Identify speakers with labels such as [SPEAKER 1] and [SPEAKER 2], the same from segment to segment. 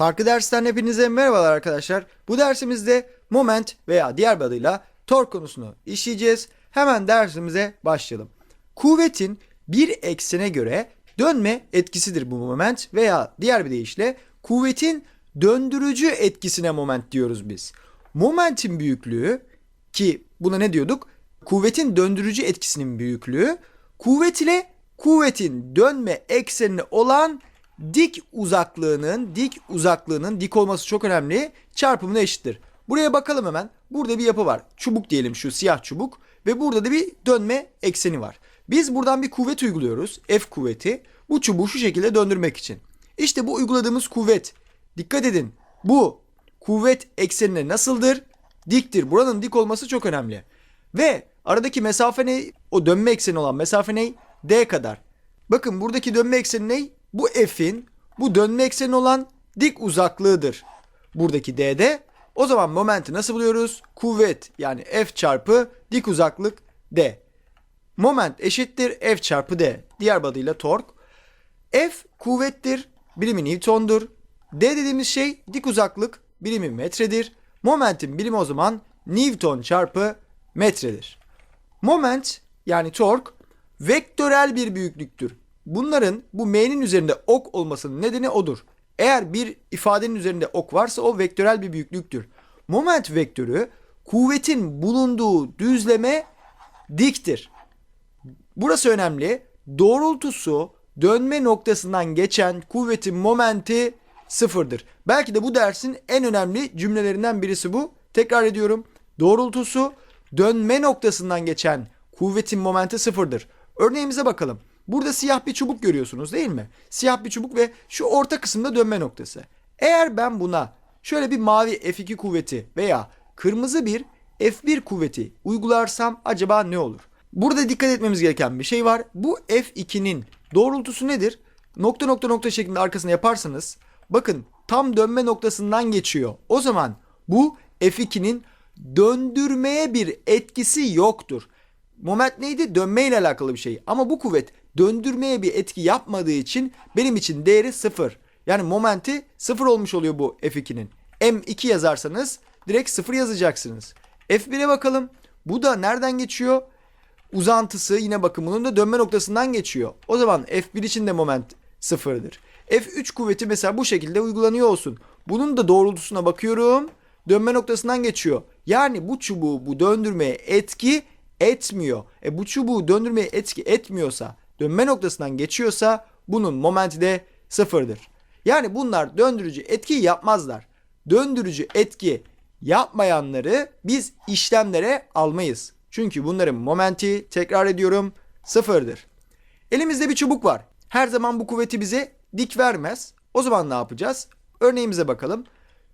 [SPEAKER 1] Farklı dersten hepinize merhabalar arkadaşlar. Bu dersimizde moment veya diğer bir adıyla tork konusunu işleyeceğiz. Hemen dersimize başlayalım. Kuvvetin bir eksene göre dönme etkisidir bu moment veya diğer bir deyişle kuvvetin döndürücü etkisine moment diyoruz biz. Momentin büyüklüğü ki buna ne diyorduk? Kuvvetin döndürücü etkisinin büyüklüğü kuvvet ile kuvvetin dönme eksenine olan dik uzaklığının dik uzaklığının dik olması çok önemli çarpımına eşittir. Buraya bakalım hemen. Burada bir yapı var. Çubuk diyelim şu siyah çubuk ve burada da bir dönme ekseni var. Biz buradan bir kuvvet uyguluyoruz. F kuvveti. Bu çubuğu şu şekilde döndürmek için. İşte bu uyguladığımız kuvvet. Dikkat edin. Bu kuvvet eksenine nasıldır? Diktir. Buranın dik olması çok önemli. Ve aradaki mesafe ne? O dönme ekseni olan mesafe ne? D kadar. Bakın buradaki dönme ekseni ne? Bu F'in bu dönme ekseni olan dik uzaklığıdır. Buradaki D'de. O zaman momenti nasıl buluyoruz? Kuvvet yani F çarpı dik uzaklık D. Moment eşittir F çarpı D. Diğer adıyla tork. F kuvvettir. Birimi Newton'dur. D dediğimiz şey dik uzaklık. Birimi metredir. Momentin birimi o zaman Newton çarpı metredir. Moment yani tork vektörel bir büyüklüktür. Bunların bu M'nin üzerinde ok olmasının nedeni odur. Eğer bir ifadenin üzerinde ok varsa o vektörel bir büyüklüktür. Moment vektörü kuvvetin bulunduğu düzleme diktir. Burası önemli. Doğrultusu dönme noktasından geçen kuvvetin momenti sıfırdır. Belki de bu dersin en önemli cümlelerinden birisi bu. Tekrar ediyorum. Doğrultusu dönme noktasından geçen kuvvetin momenti sıfırdır. Örneğimize bakalım. Burada siyah bir çubuk görüyorsunuz değil mi? Siyah bir çubuk ve şu orta kısımda dönme noktası. Eğer ben buna şöyle bir mavi F2 kuvveti veya kırmızı bir F1 kuvveti uygularsam acaba ne olur? Burada dikkat etmemiz gereken bir şey var. Bu F2'nin doğrultusu nedir? Nokta nokta nokta şeklinde arkasına yaparsanız bakın tam dönme noktasından geçiyor. O zaman bu F2'nin döndürmeye bir etkisi yoktur. Moment neydi? Dönme ile alakalı bir şey. Ama bu kuvvet döndürmeye bir etki yapmadığı için benim için değeri sıfır. Yani momenti sıfır olmuş oluyor bu F2'nin. M2 yazarsanız direkt sıfır yazacaksınız. F1'e bakalım. Bu da nereden geçiyor? Uzantısı yine bakın bunun da dönme noktasından geçiyor. O zaman F1 için de moment sıfırdır. F3 kuvveti mesela bu şekilde uygulanıyor olsun. Bunun da doğrultusuna bakıyorum. Dönme noktasından geçiyor. Yani bu çubuğu bu döndürmeye etki etmiyor. E bu çubuğu döndürmeye etki etmiyorsa, dönme noktasından geçiyorsa bunun momenti de sıfırdır. Yani bunlar döndürücü etki yapmazlar. Döndürücü etki yapmayanları biz işlemlere almayız. Çünkü bunların momenti tekrar ediyorum sıfırdır. Elimizde bir çubuk var. Her zaman bu kuvveti bize dik vermez. O zaman ne yapacağız? Örneğimize bakalım.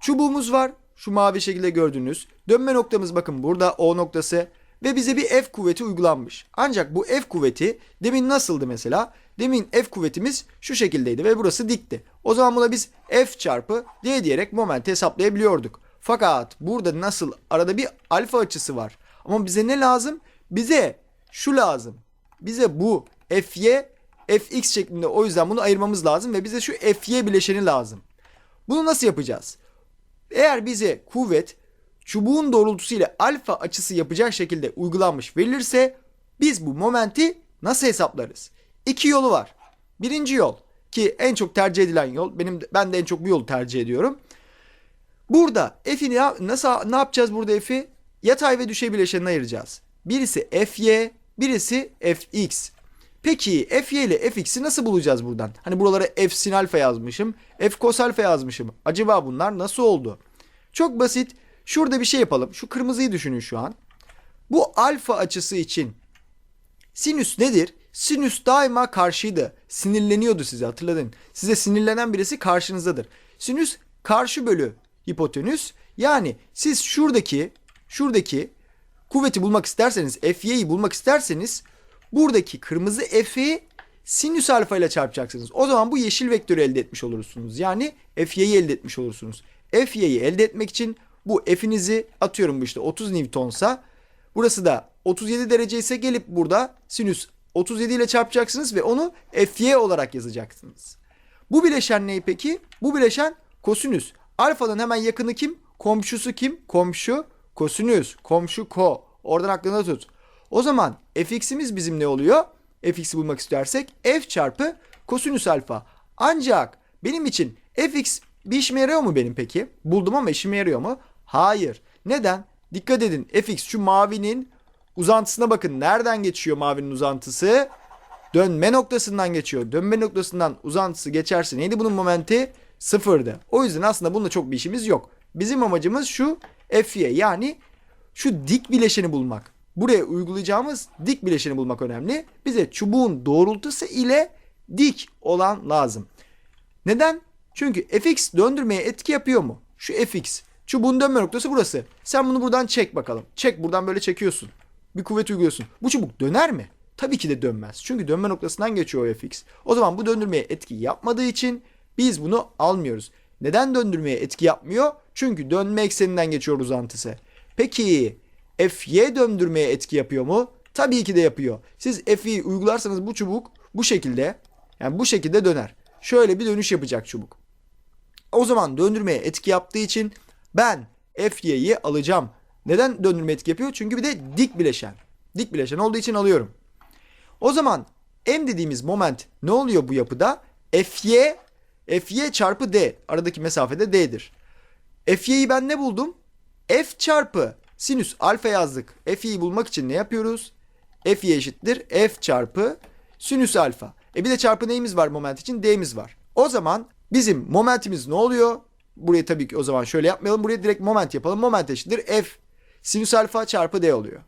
[SPEAKER 1] Çubuğumuz var. Şu mavi şekilde gördüğünüz. Dönme noktamız bakın burada O noktası. Ve bize bir F kuvveti uygulanmış. Ancak bu F kuvveti demin nasıldı mesela? Demin F kuvvetimiz şu şekildeydi ve burası dikti. O zaman buna biz F çarpı D diyerek momenti hesaplayabiliyorduk. Fakat burada nasıl arada bir alfa açısı var. Ama bize ne lazım? Bize şu lazım. Bize bu Fy Fx şeklinde o yüzden bunu ayırmamız lazım ve bize şu Fy bileşeni lazım. Bunu nasıl yapacağız? Eğer bize kuvvet çubuğun doğrultusu ile alfa açısı yapacak şekilde uygulanmış verilirse biz bu momenti nasıl hesaplarız? İki yolu var. Birinci yol ki en çok tercih edilen yol benim ben de en çok bu yolu tercih ediyorum. Burada f'i nasıl ne yapacağız burada f'i? Yatay ve düşey bileşenine ayıracağız. Birisi fy, birisi fx. Peki fy ile fx'i nasıl bulacağız buradan? Hani buralara f sin alfa yazmışım, f kos alfa yazmışım. Acaba bunlar nasıl oldu? Çok basit. Şurada bir şey yapalım. Şu kırmızıyı düşünün şu an. Bu alfa açısı için sinüs nedir? Sinüs daima karşıydı. Sinirleniyordu size hatırladın. Size sinirlenen birisi karşınızdadır. Sinüs karşı bölü hipotenüs. Yani siz şuradaki şuradaki kuvveti bulmak isterseniz Fy'yi bulmak isterseniz buradaki kırmızı F'i sinüs alfa ile çarpacaksınız. O zaman bu yeşil vektörü elde etmiş olursunuz. Yani Fy'yi elde etmiş olursunuz. Fy'yi elde etmek için bu F'inizi atıyorum bu işte 30 Newton'sa burası da 37 derece ise gelip burada sinüs 37 ile çarpacaksınız ve onu Fy olarak yazacaksınız. Bu bileşen ne peki? Bu bileşen kosinüs. Alfanın hemen yakını kim? Komşusu kim? Komşu kosinüs. Komşu ko. Oradan aklında tut. O zaman fx'imiz bizim ne oluyor? fx'i bulmak istersek f çarpı kosinüs alfa. Ancak benim için fx bir işime yarıyor mu benim peki? Buldum ama işime yarıyor mu? Hayır. Neden? Dikkat edin fx şu mavinin uzantısına bakın. Nereden geçiyor mavinin uzantısı? Dönme noktasından geçiyor. Dönme noktasından uzantısı geçerse neydi bunun momenti? Sıfırdı. O yüzden aslında bununla çok bir işimiz yok. Bizim amacımız şu F'ye yani şu dik bileşeni bulmak. Buraya uygulayacağımız dik bileşeni bulmak önemli. Bize çubuğun doğrultusu ile dik olan lazım. Neden? Çünkü fx döndürmeye etki yapıyor mu? Şu fx. Çubuğun dönme noktası burası. Sen bunu buradan çek bakalım. Çek buradan böyle çekiyorsun. Bir kuvvet uyguluyorsun. Bu çubuk döner mi? Tabii ki de dönmez. Çünkü dönme noktasından geçiyor o fx. O zaman bu döndürmeye etki yapmadığı için biz bunu almıyoruz. Neden döndürmeye etki yapmıyor? Çünkü dönme ekseninden geçiyor uzantısı. Peki fy döndürmeye etki yapıyor mu? Tabii ki de yapıyor. Siz f'yi uygularsanız bu çubuk bu şekilde yani bu şekilde döner. Şöyle bir dönüş yapacak çubuk. O zaman döndürmeye etki yaptığı için ben fy'yi alacağım. Neden döndürme etki yapıyor? Çünkü bir de dik bileşen. Dik bileşen olduğu için alıyorum. O zaman m dediğimiz moment ne oluyor bu yapıda? Fy Fy çarpı d. Aradaki mesafede d'dir. Fy'yi ben ne buldum? F çarpı sinüs alfa yazdık. Fy'yi bulmak için ne yapıyoruz? Fy eşittir f çarpı sinüs alfa. E bir de çarpı neyimiz var moment için? D'miz var. O zaman bizim momentimiz ne oluyor? Burayı tabii ki o zaman şöyle yapmayalım. Buraya direkt moment yapalım. Moment eşittir f sinüs alfa çarpı d oluyor.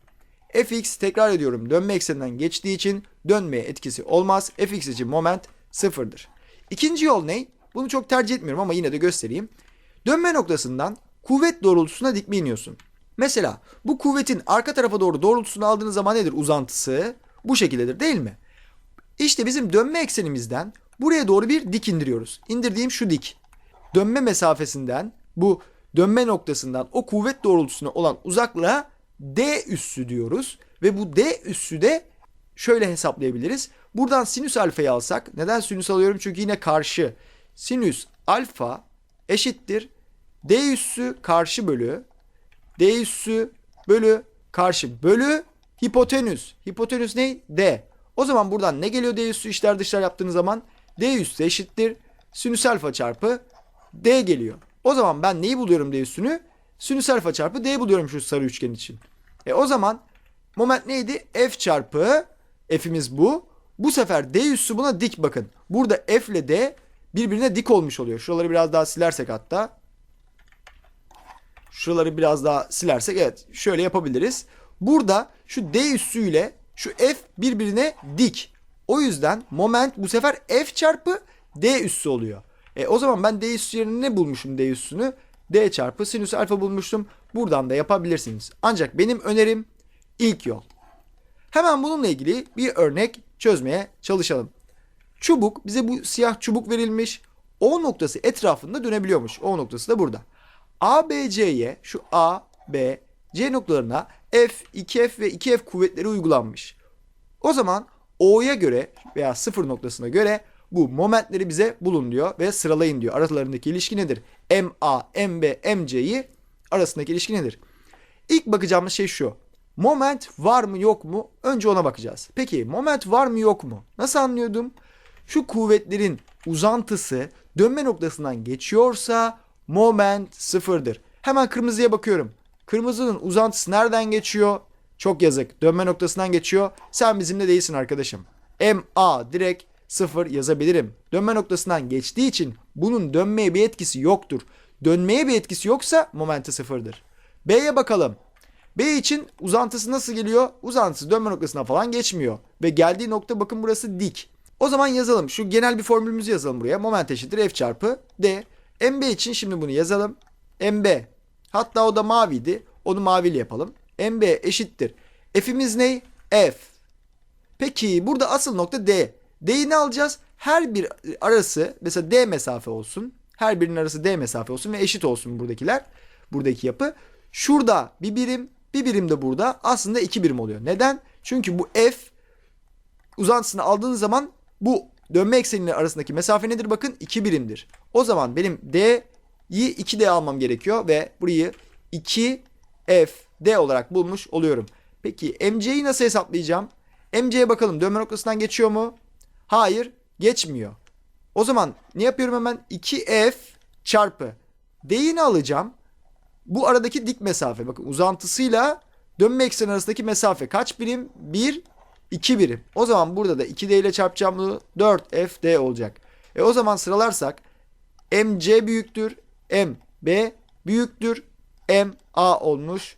[SPEAKER 1] fx tekrar ediyorum dönme ekseninden geçtiği için dönmeye etkisi olmaz. fx için moment sıfırdır. İkinci yol ne? Bunu çok tercih etmiyorum ama yine de göstereyim. Dönme noktasından kuvvet doğrultusuna dikme iniyorsun. Mesela bu kuvvetin arka tarafa doğru doğrultusunu aldığınız zaman nedir? Uzantısı bu şekildedir değil mi? İşte bizim dönme eksenimizden buraya doğru bir dik indiriyoruz. İndirdiğim şu dik. Dönme mesafesinden bu dönme noktasından o kuvvet doğrultusuna olan uzaklığa D üssü diyoruz. Ve bu D üssü de şöyle hesaplayabiliriz. Buradan sinüs alfayı alsak. Neden sinüs alıyorum? Çünkü yine karşı. Sinüs alfa eşittir. D üssü karşı bölü. D üssü bölü karşı bölü hipotenüs. Hipotenüs ne? D. O zaman buradan ne geliyor D üssü işler dışlar yaptığınız zaman? D üssü eşittir. Sinüs alfa çarpı D geliyor. O zaman ben neyi buluyorum D üssünü? Sinüs alfa çarpı D buluyorum şu sarı üçgen için. E o zaman moment neydi? F çarpı F'imiz bu. Bu sefer D üssü buna dik bakın. Burada F ile D birbirine dik olmuş oluyor. Şuraları biraz daha silersek hatta. Şuraları biraz daha silersek evet şöyle yapabiliriz. Burada şu D üssüyle şu F birbirine dik. O yüzden moment bu sefer F çarpı D üssü oluyor. E, o zaman ben D üssü yerine ne bulmuşum D üssünü? D çarpı sinüs alfa bulmuştum. Buradan da yapabilirsiniz. Ancak benim önerim ilk yol. Hemen bununla ilgili bir örnek çözmeye çalışalım. Çubuk bize bu siyah çubuk verilmiş. O noktası etrafında dönebiliyormuş. O noktası da burada. A, B, C'ye şu A, B, C noktalarına F, 2F ve 2F kuvvetleri uygulanmış. O zaman O'ya göre veya sıfır noktasına göre bu momentleri bize bulun diyor ve sıralayın diyor. Aralarındaki ilişki nedir? MA, MB, MC'yi arasındaki ilişki nedir? İlk bakacağımız şey şu. Moment var mı yok mu? Önce ona bakacağız. Peki moment var mı yok mu? Nasıl anlıyordum? Şu kuvvetlerin uzantısı dönme noktasından geçiyorsa moment sıfırdır. Hemen kırmızıya bakıyorum. Kırmızının uzantısı nereden geçiyor? Çok yazık. Dönme noktasından geçiyor. Sen bizimle değilsin arkadaşım. MA direkt sıfır yazabilirim. Dönme noktasından geçtiği için bunun dönmeye bir etkisi yoktur. Dönmeye bir etkisi yoksa momenti sıfırdır. B'ye bakalım. B için uzantısı nasıl geliyor? Uzantısı dönme noktasına falan geçmiyor. Ve geldiği nokta bakın burası dik. O zaman yazalım. Şu genel bir formülümüzü yazalım buraya. Moment eşittir F çarpı D. MB için şimdi bunu yazalım. MB. Hatta o da maviydi. Onu mavili yapalım. MB eşittir. F'imiz ne? F. Peki burada asıl nokta D. D'yi ne alacağız? Her bir arası mesela D mesafe olsun. Her birinin arası D mesafe olsun ve eşit olsun buradakiler. Buradaki yapı. Şurada bir birim, bir birim de burada aslında iki birim oluyor. Neden? Çünkü bu F uzantısını aldığınız zaman bu dönme eksenleri arasındaki mesafe nedir? Bakın iki birimdir. O zaman benim D 2D almam gerekiyor ve burayı 2FD olarak bulmuş oluyorum. Peki MC'yi nasıl hesaplayacağım? MC'ye bakalım dönme noktasından geçiyor mu? Hayır geçmiyor. O zaman ne yapıyorum hemen? 2F çarpı D'ini alacağım. Bu aradaki dik mesafe. Bakın uzantısıyla dönme ekseni arasındaki mesafe kaç birim? 1, 2 birim. O zaman burada da 2D ile çarpacağım bunu 4FD olacak. E o zaman sıralarsak MC büyüktür, MB büyüktür, MA olmuş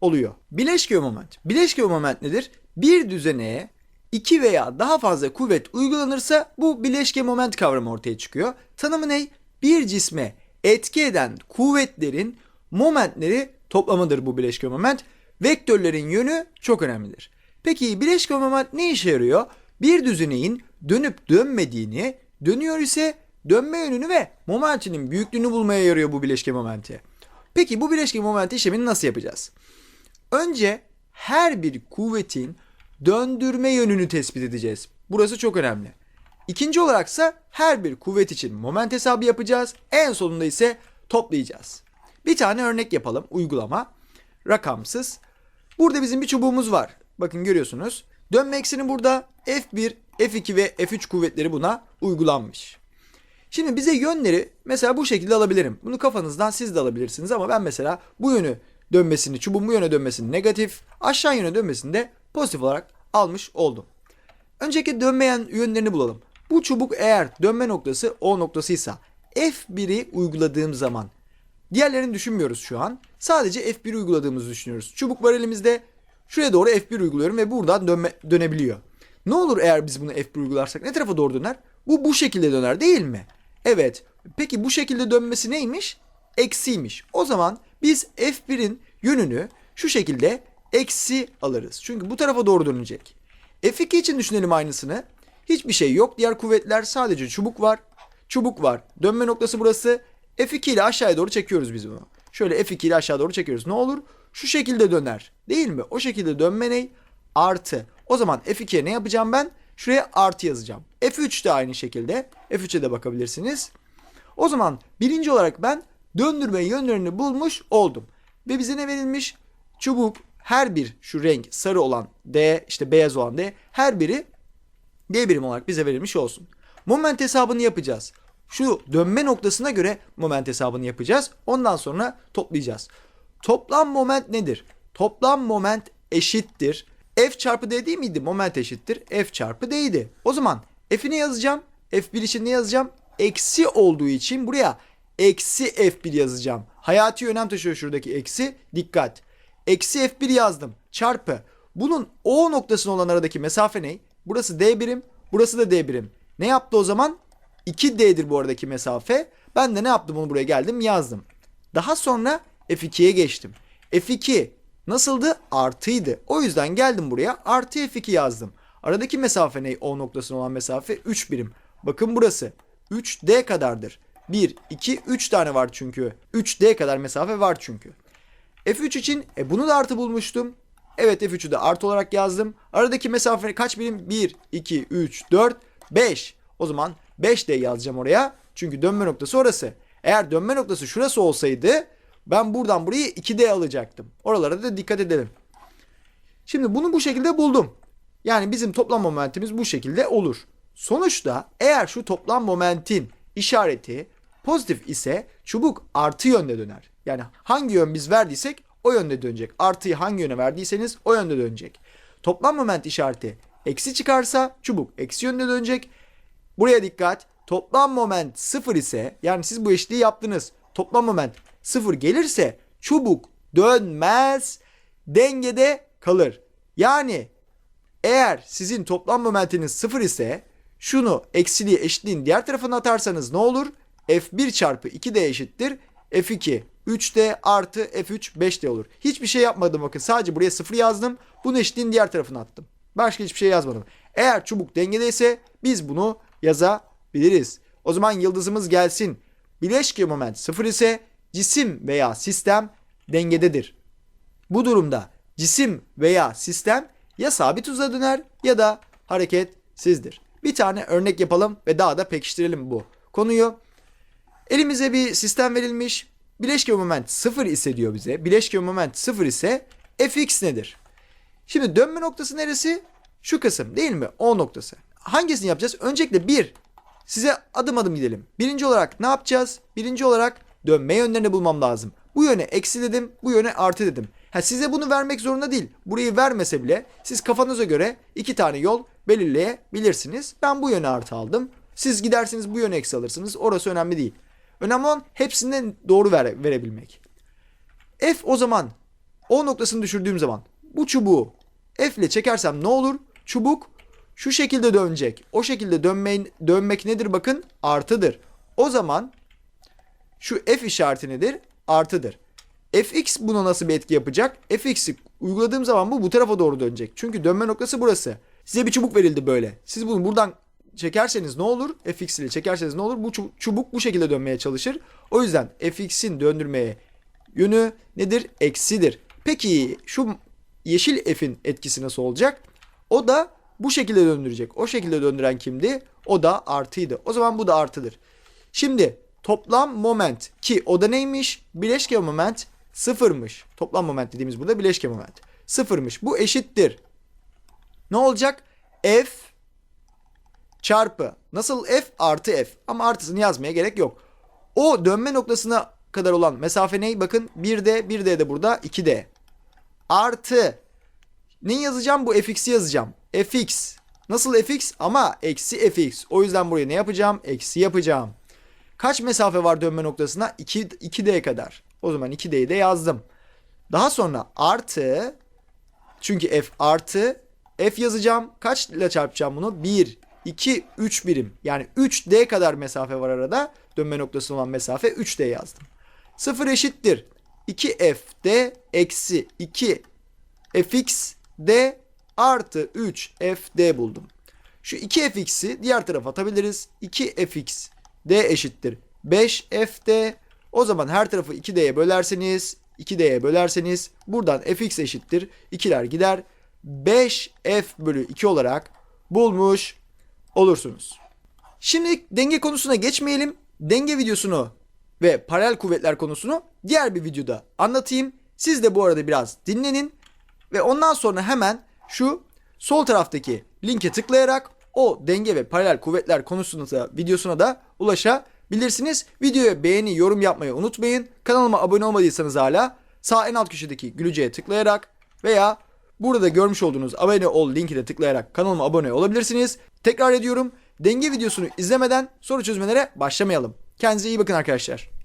[SPEAKER 1] oluyor. Bileşke moment. Bileşke moment nedir? Bir düzeneye iki veya daha fazla kuvvet uygulanırsa bu bileşke moment kavramı ortaya çıkıyor. Tanımı ne? Bir cisme etki eden kuvvetlerin momentleri toplamıdır bu bileşke moment. Vektörlerin yönü çok önemlidir. Peki bileşke moment ne işe yarıyor? Bir düzeneğin dönüp dönmediğini, dönüyor ise dönme yönünü ve momentinin büyüklüğünü bulmaya yarıyor bu bileşke momenti. Peki bu bileşke momenti işlemini nasıl yapacağız? Önce her bir kuvvetin döndürme yönünü tespit edeceğiz. Burası çok önemli. İkinci olaraksa her bir kuvvet için moment hesabı yapacağız. En sonunda ise toplayacağız. Bir tane örnek yapalım. Uygulama. Rakamsız. Burada bizim bir çubuğumuz var. Bakın görüyorsunuz. Dönme ekseni burada. F1, F2 ve F3 kuvvetleri buna uygulanmış. Şimdi bize yönleri mesela bu şekilde alabilirim. Bunu kafanızdan siz de alabilirsiniz ama ben mesela bu yönü dönmesini, çubuğun bu yöne dönmesini negatif, aşağı yöne dönmesini de pozitif olarak almış oldum. Önceki dönmeyen yönlerini bulalım. Bu çubuk eğer dönme noktası O noktasıysa F1'i uyguladığım zaman diğerlerini düşünmüyoruz şu an. Sadece F1 uyguladığımızı düşünüyoruz. Çubuk var elimizde. Şuraya doğru F1 uyguluyorum ve buradan dönme, dönebiliyor. Ne olur eğer biz bunu F1 uygularsak ne tarafa doğru döner? Bu bu şekilde döner değil mi? Evet. Peki bu şekilde dönmesi neymiş? Eksiymiş. O zaman biz F1'in yönünü şu şekilde eksi alırız. Çünkü bu tarafa doğru dönecek. F2 için düşünelim aynısını. Hiçbir şey yok. Diğer kuvvetler sadece çubuk var. Çubuk var. Dönme noktası burası. F2 ile aşağıya doğru çekiyoruz biz bunu. Şöyle F2 ile aşağı doğru çekiyoruz. Ne olur? Şu şekilde döner. Değil mi? O şekilde dönme ne? Artı. O zaman F2'ye ne yapacağım ben? Şuraya artı yazacağım. F3 de aynı şekilde. F3'e de bakabilirsiniz. O zaman birinci olarak ben döndürme yönlerini bulmuş oldum. Ve bize ne verilmiş? Çubuk her bir şu renk sarı olan D işte beyaz olan D her biri D birim olarak bize verilmiş olsun. Moment hesabını yapacağız. Şu dönme noktasına göre moment hesabını yapacağız. Ondan sonra toplayacağız. Toplam moment nedir? Toplam moment eşittir. F çarpı D değil miydi? Moment eşittir. F çarpı D'ydi. O zaman F'ini yazacağım. F1 için ne yazacağım? Eksi olduğu için buraya eksi F1 yazacağım. Hayati önem taşıyor şuradaki eksi. Dikkat. Eksi F1 yazdım. Çarpı. Bunun O noktasına olan aradaki mesafe ne? Burası D birim. Burası da D birim. Ne yaptı o zaman? 2D'dir bu aradaki mesafe. Ben de ne yaptım onu buraya geldim yazdım. Daha sonra F2'ye geçtim. F2 nasıldı? Artıydı. O yüzden geldim buraya artı F2 yazdım. Aradaki mesafe ne? O noktasına olan mesafe 3 birim. Bakın burası 3D kadardır. 1, 2, 3 tane var çünkü. 3D kadar mesafe var çünkü. F3 için e, bunu da artı bulmuştum. Evet F3'ü de artı olarak yazdım. Aradaki mesafe kaç birim? 1, 2, 3, 4, 5. O zaman 5D yazacağım oraya. Çünkü dönme noktası orası. Eğer dönme noktası şurası olsaydı ben buradan burayı 2D alacaktım. Oralara da dikkat edelim. Şimdi bunu bu şekilde buldum. Yani bizim toplam momentimiz bu şekilde olur. Sonuçta eğer şu toplam momentin işareti pozitif ise çubuk artı yönde döner. Yani hangi yön biz verdiysek o yönde dönecek. Artıyı hangi yöne verdiyseniz o yönde dönecek. Toplam moment işareti eksi çıkarsa çubuk eksi yönde dönecek. Buraya dikkat. Toplam moment sıfır ise yani siz bu eşitliği yaptınız. Toplam moment sıfır gelirse çubuk dönmez dengede kalır. Yani eğer sizin toplam momentiniz sıfır ise şunu eksiliği eşitliğin diğer tarafına atarsanız ne olur? F1 çarpı 2D eşittir. F2 3D artı F3 5D olur. Hiçbir şey yapmadım bakın. Sadece buraya 0 yazdım. Bunu eşitliğin diğer tarafına attım. Başka hiçbir şey yazmadım. Eğer çubuk dengedeyse biz bunu yazabiliriz. O zaman yıldızımız gelsin. Bileşke moment 0 ise cisim veya sistem dengededir. Bu durumda cisim veya sistem ya sabit hıza döner ya da hareketsizdir. Bir tane örnek yapalım ve daha da pekiştirelim bu konuyu. Elimize bir sistem verilmiş. Bileşke moment 0 ise diyor bize. Bileşke moment 0 ise fx nedir? Şimdi dönme noktası neresi? Şu kısım değil mi? O noktası. Hangisini yapacağız? Öncelikle bir. Size adım adım gidelim. Birinci olarak ne yapacağız? Birinci olarak dönme yönlerini bulmam lazım. Bu yöne eksi dedim, bu yöne artı dedim. Ha, size bunu vermek zorunda değil. Burayı vermese bile siz kafanıza göre iki tane yol belirleyebilirsiniz. Ben bu yöne artı aldım. Siz gidersiniz bu yöne eksi alırsınız. Orası önemli değil. Önemli olan hepsinden doğru ver, verebilmek. F o zaman O noktasını düşürdüğüm zaman bu çubuğu F ile çekersem ne olur? Çubuk şu şekilde dönecek. O şekilde dönmeyin, dönmek nedir bakın? Artıdır. O zaman şu F işareti nedir? Artıdır. Fx buna nasıl bir etki yapacak? Fx'i uyguladığım zaman bu bu tarafa doğru dönecek. Çünkü dönme noktası burası. Size bir çubuk verildi böyle. Siz bunu buradan çekerseniz ne olur? Fx ile çekerseniz ne olur? Bu çu- çubuk bu şekilde dönmeye çalışır. O yüzden Fx'in döndürmeye yönü nedir? Eksidir. Peki şu yeşil F'in etkisi nasıl olacak? O da bu şekilde döndürecek. O şekilde döndüren kimdi? O da artıydı. O zaman bu da artıdır. Şimdi toplam moment ki o da neymiş? Bileşke moment sıfırmış. Toplam moment dediğimiz burada bileşke moment. Sıfırmış. Bu eşittir. Ne olacak? F çarpı. Nasıl F artı F. Ama artısını yazmaya gerek yok. O dönme noktasına kadar olan mesafe ne? Bakın 1D, 1D de burada 2D. Artı. Ne yazacağım? Bu fx'i yazacağım. fx. Nasıl fx? Ama eksi fx. O yüzden buraya ne yapacağım? Eksi yapacağım. Kaç mesafe var dönme noktasına? 2, 2D kadar. O zaman 2D'yi de yazdım. Daha sonra artı çünkü f artı f yazacağım. Kaç ile çarpacağım bunu? 1, 2, 3 birim. Yani 3D kadar mesafe var arada. Dönme noktasına olan mesafe 3D yazdım. 0 eşittir. 2fd eksi 2 fx d artı 3 fd buldum. Şu 2 fx'i diğer tarafa atabiliriz. 2 fx d eşittir 5 fd. O zaman her tarafı 2d'ye bölerseniz 2d'ye bölerseniz buradan fx eşittir 2'ler gider. 5f bölü 2 olarak bulmuş olursunuz. Şimdi denge konusuna geçmeyelim. Denge videosunu ve paralel kuvvetler konusunu diğer bir videoda anlatayım. Siz de bu arada biraz dinlenin ve ondan sonra hemen şu sol taraftaki linke tıklayarak o denge ve paralel kuvvetler konusuna da videosuna da ulaşabilirsiniz. Videoya beğeni, yorum yapmayı unutmayın. Kanalıma abone olmadıysanız hala sağ en alt köşedeki gülüceye tıklayarak veya burada görmüş olduğunuz abone ol linkine tıklayarak kanalıma abone olabilirsiniz. Tekrar ediyorum. Denge videosunu izlemeden soru çözmelere başlamayalım. Kendinize iyi bakın arkadaşlar.